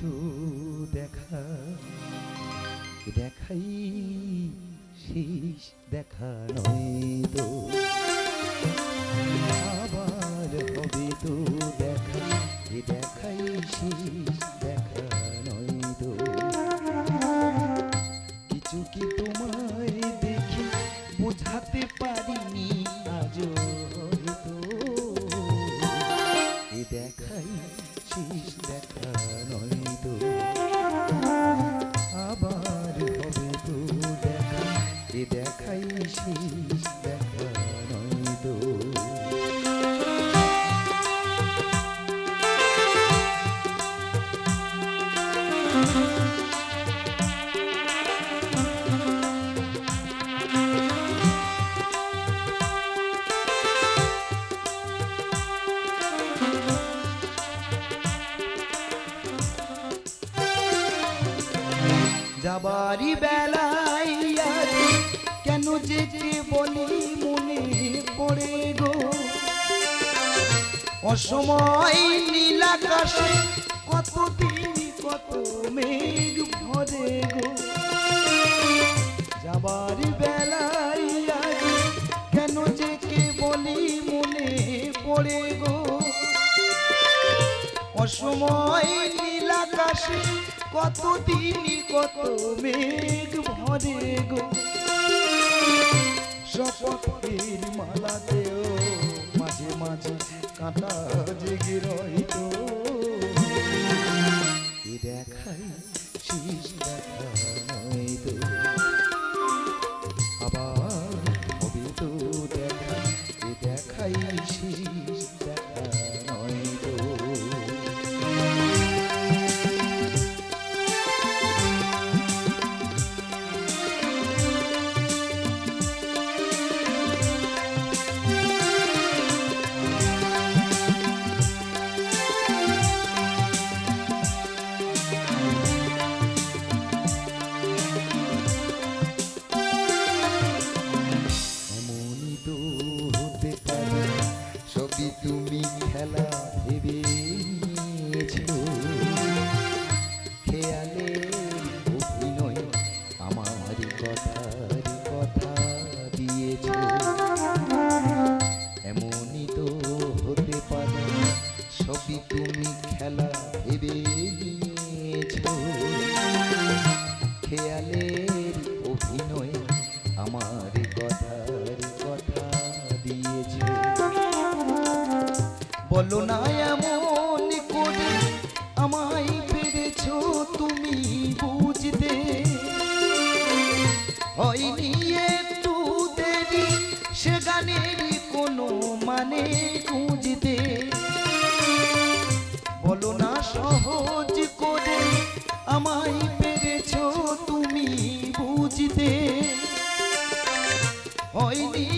তো দেখা দেখাই শেষ দেখা নয় তো। যাবারি আর, কেন যেতে বলি মনে পড়ে গো? অসময় নীল আকাশে কত দিন কত মেঘ ভরে গো? যাবারি বেলায় কেন যেতে বলি মনে পড়ে গো? অসময় আকাশে কত দিন কত মেঘ ভরে গো। শপথের মালাতেও মাঝে মাঝে কাঁটা জেগে রইতো। বলো না, এমন করে আমায় পেরেছ তুমি বুঝতে। হয়নি একটু দেরি, সে গানের কোনো মানে খুঁজতে। বলো না, সহজ করে আমায় পেরেছ তুমি বুঝতে। হয়নি